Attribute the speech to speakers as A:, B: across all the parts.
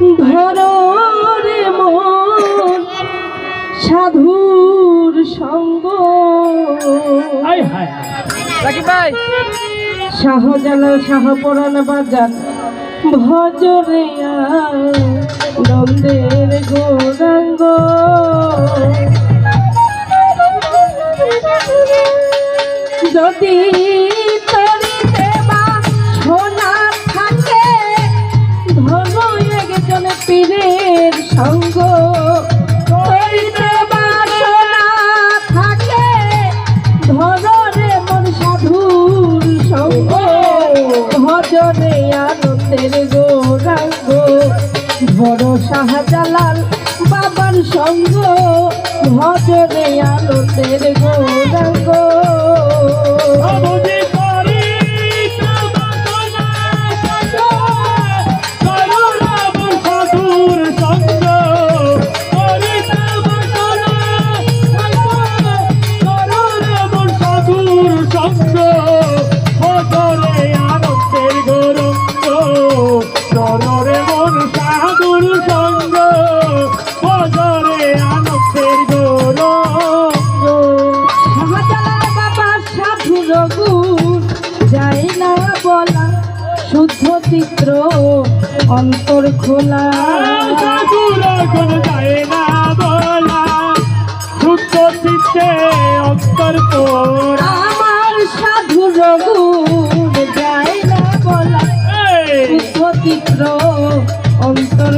A: ধরে মন সাধুর সঙ্গ। শাহজাল শাহপরাণ বাজার ভজরিয়া নন্দের গৌরাঙ্গ। যদি সঙ্গ। ভজনে আনন্দের গৌরাঙ্গ। বড় শাহজালাল বাবার সঙ্গ। ভজনে আনন্দের পাত্র অন্তর খোলা।
B: অন্তর
A: আমার সাধু রঘুর যায় না বলা। চিত্র অন্তর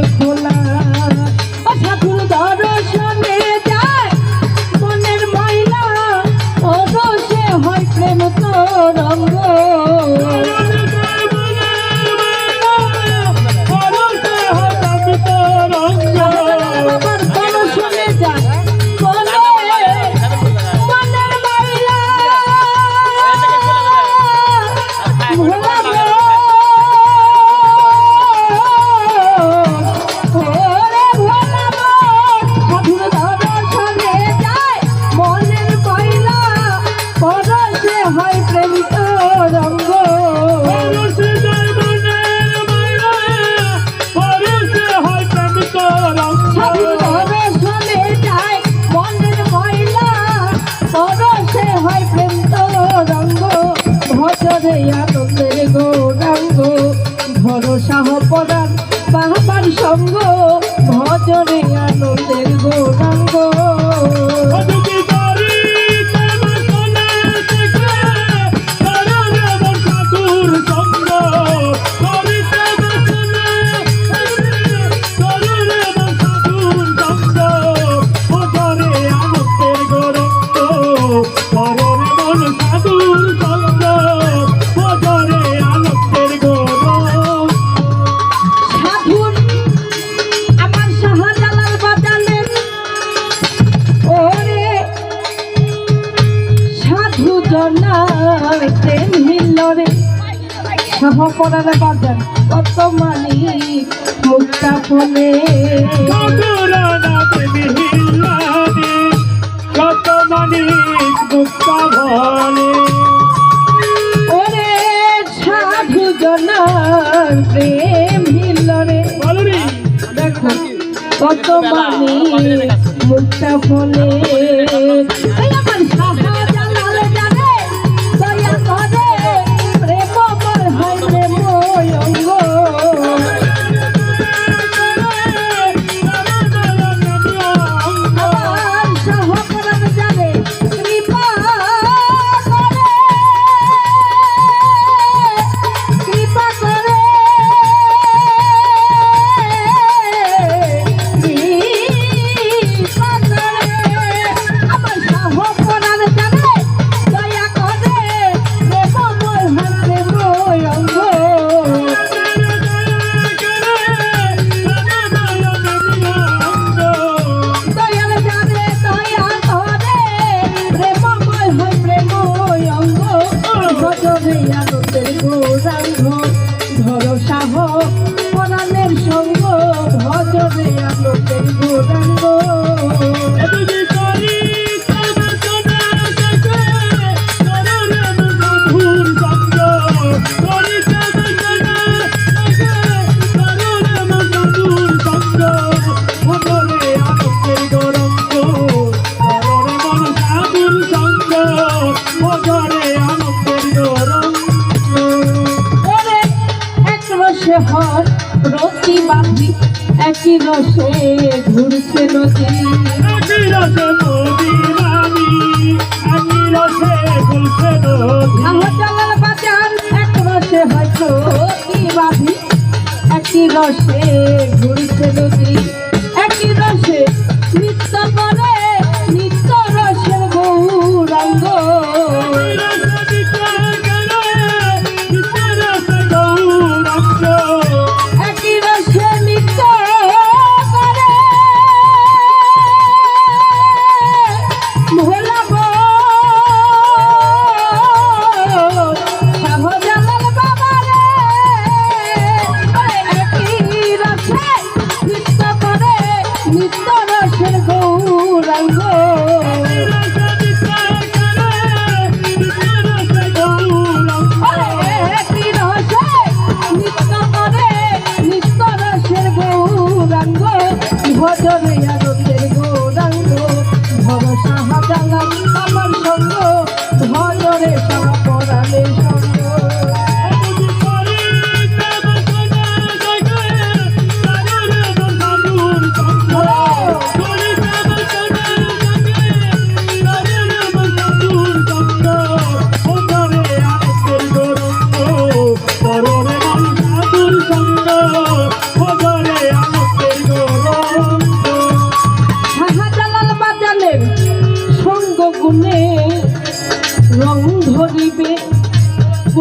A: 对呀 সহকরারে বাজার কত মানি মুক্তা ফলে।
B: কত মানি মুক্তা ফলে
A: ওরে সাধু জনার প্রেম
B: হিলরে
A: দেখো কত মানি মুক্তা ফলে। পরাণের সঙ্গ ভজনে আলোকের গৌরাঙ্গ শাহজালাল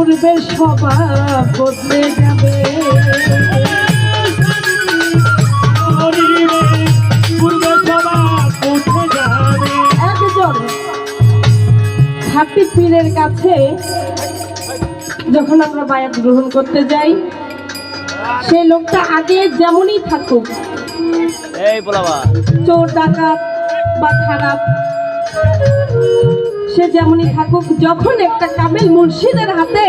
A: পূর্বের সভা বদলে যাবে। একজন খাতি পীরের কাছে যখন আমরা বায়াত গ্রহণ করতে যাই সেই লোকটা আগে যেমনই থাকুক চোর ডাকাত বা খারাপ সে যেমনই থাকুক যখন একটা কামেল মুর্শিদের হাতে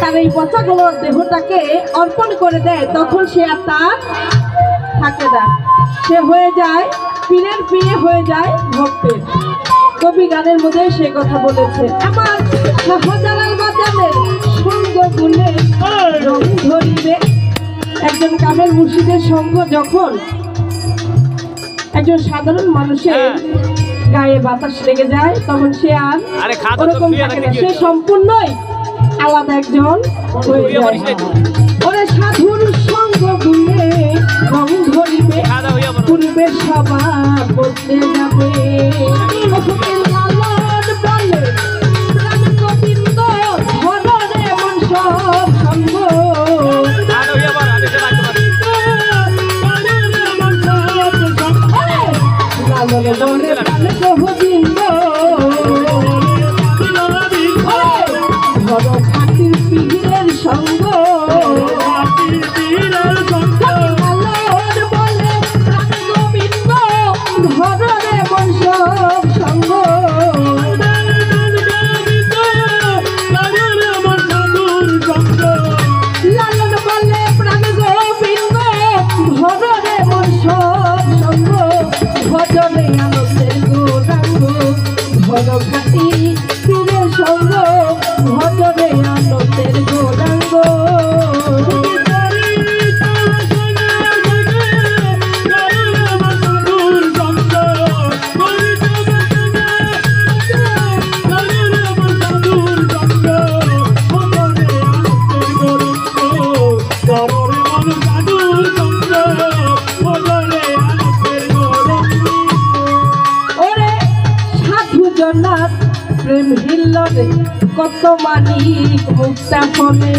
A: তার এই পচাগুলো দেহটাকে অর্পণ করে দেয় তখন সে আর তার থাকে না। সে হয়ে যায় পীরের পীরে হয়ে যায় ভক্তের। কবি গানের মধ্যে সে কথা বলেছে আমার শাহজালাল বাজানের সঙ্গ গুণে রং ধরিবে। একজন কামেল মুর্শিদের সঙ্গ যখন একজন সাধারণ মানুষের গায়ে বাতাস লেগে যায় তখন সে আর ওরকম থাকে না। সে সম্পূর্ণই আলাদা একজন হয়ে যায়। వెళ్దామండి ভর ঘাটি ফিরে সঙ্গ ভজরে আনন্দের গৌরাঙ্গ। জনাত প্রেম হিল্লরে কত মানিক মুক্তা ফলে